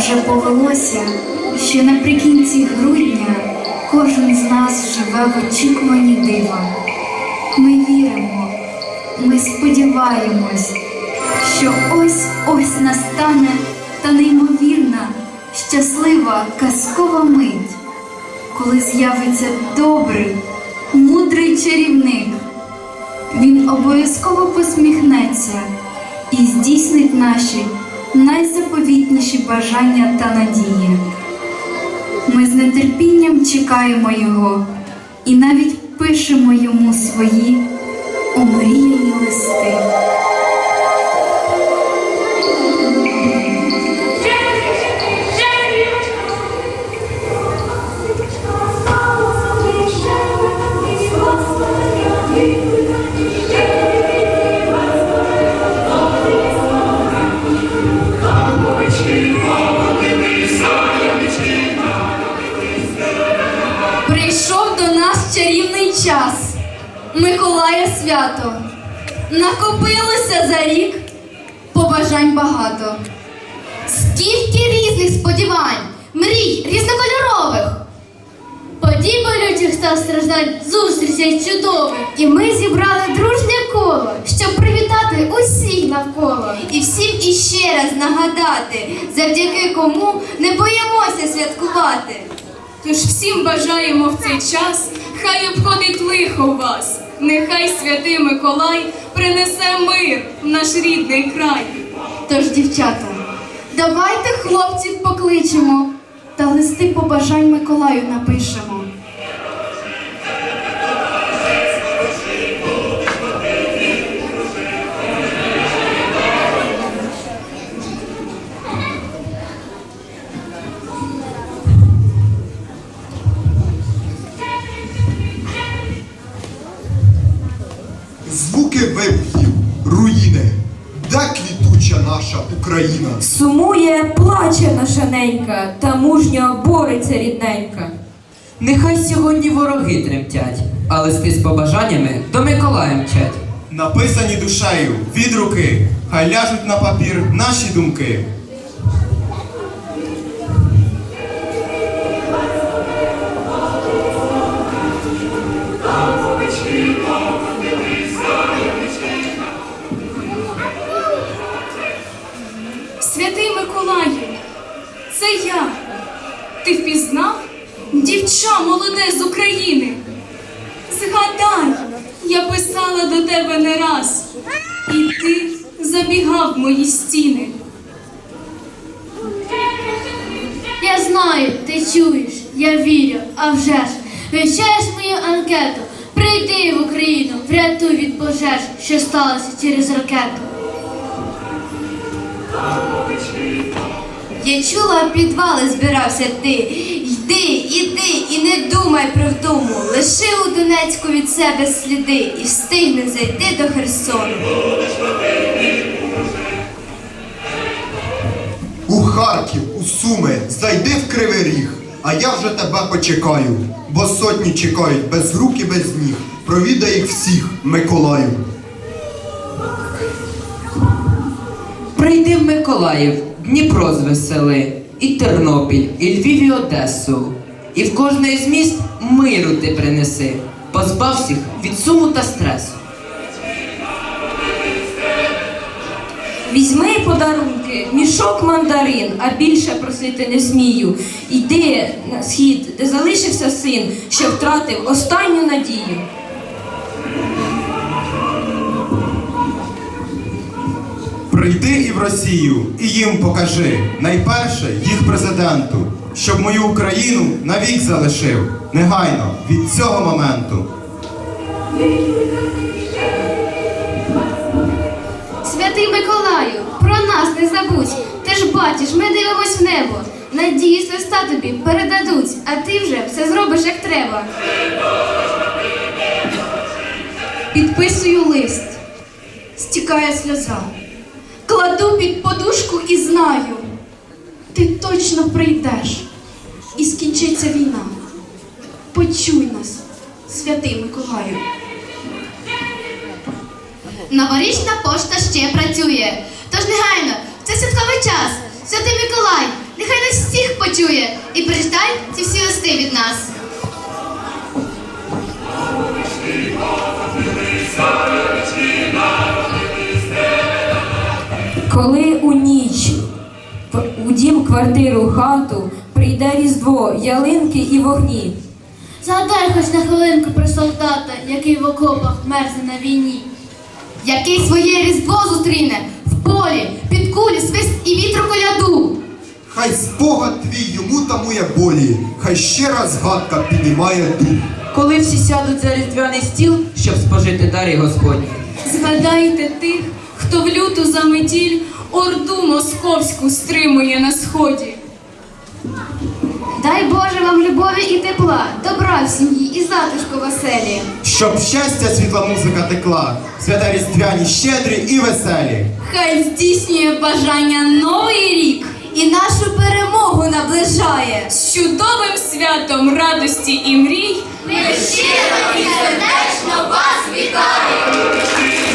здалося, що наприкінці грудня кожен з нас живе в очікуванні дива. Ми віримо, ми сподіваємось, що ось ось настане та неймовірна, щаслива казкова мить, коли з'явиться добрий, мудрий чарівник. Він обов'язково посміхнеться і здійснить наші найзаповітніші бажання та надії. Ми з нетерпінням чекаємо його і навіть пишемо йому свої омріяні листи. Час, Миколая свято. Накопилося за рік побажань багато. Скільки різних сподівань, мрій різнокольорових. Подій болючих став страждать зустрічей чудових. І ми зібрали дружнє коло, щоб привітати усіх навколо. І всім іще раз нагадати, завдяки кому не боїмося святкувати. Тож всім бажаємо в цей час, хай обходить лихо вас. Нехай святий Миколай принесе мир в наш рідний край. Тож, дівчата, давайте хлопців покличемо та листи побажань Миколаю напишемо. Звуки вибухів, руїни, де квітуча наша Україна? Сумує, плаче наша ненька, та мужньо бореться рідненька. Нехай сьогодні вороги тремтять, а листи з побажаннями до Миколая мчать. Написані душею від руки, хай ляжуть на папір наші думки. Це я. Ти впізнав дівча молоде з України. Згадай, я писала до тебе не раз, і ти забігав мої стіни. Я знаю, ти чуєш, я вірю, а вже ж вивчаєш мою анкету. Прийди в Україну, врятуй від пожеж, що сталося через ракету. Я чула, підвали збирався ти. Йди, іди і не думай про вдому. Лиши у Донецьку від себе сліди і встигни зайти до Херсону. У Харків, у Суми, зайди в Кривий Ріг, а я вже тебе почекаю, бо сотні чекають без рук і без ніг. Провідай їх всіх, Миколаю. Прийди в Миколаїв, Дніпро звесели, і Тернопіль, і Львів, і Одесу. І в кожне з міст миру ти принеси, позбав всіх від суму та стресу. Візьми подарунки, мішок мандарин, а більше просити не смію. Йди на схід, де залишився син, що втратив останню надію. Прийди і в Росію, і їм покажи найперше їх президенту, щоб мою Україну навік залишив негайно від цього моменту. Святий Миколаю, про нас не забудь. Ти ж бачиш, ми дивимось в небо. Надіюсь, листа тобі передадуть, а ти вже все зробиш як треба. Підписую лист, стікає сльоза. Кладу під подушку і знаю, ти точно прийдеш і скінчиться війна. Почуй нас, святий Миколаю. Новорічна пошта ще працює. Тож негайно, це святковий час. Святий Миколай, нехай нас всіх почує і прочитай ці всі листи від нас. Коли у ніч в- у дім, квартиру, хату прийде різдво, ялинки і вогні. Згадай хоч на хвилинку про солдата, який в окопах мерзне на війні. Який своє різдво зустріне в полі, під кулі, свист і вітру коляду. Хай спогад твій йому тамує болі, хай ще раз згадка піднімає дух. Коли всі сядуть за різдвяний стіл, щоб спожити дарі Господні. Згадайте тих, хто в люту за метіль орду московську стримує на сході. Дай Боже вам любові і тепла, добра в сім'ї і затишку веселі. Щоб щастя, світла музика текла, свята різдвяні, щедрі і веселі. Хай здійснює бажання новий рік і нашу перемогу наближає з чудовим святом радості і мрій. Ми щиро і сердечно вас вітаємо!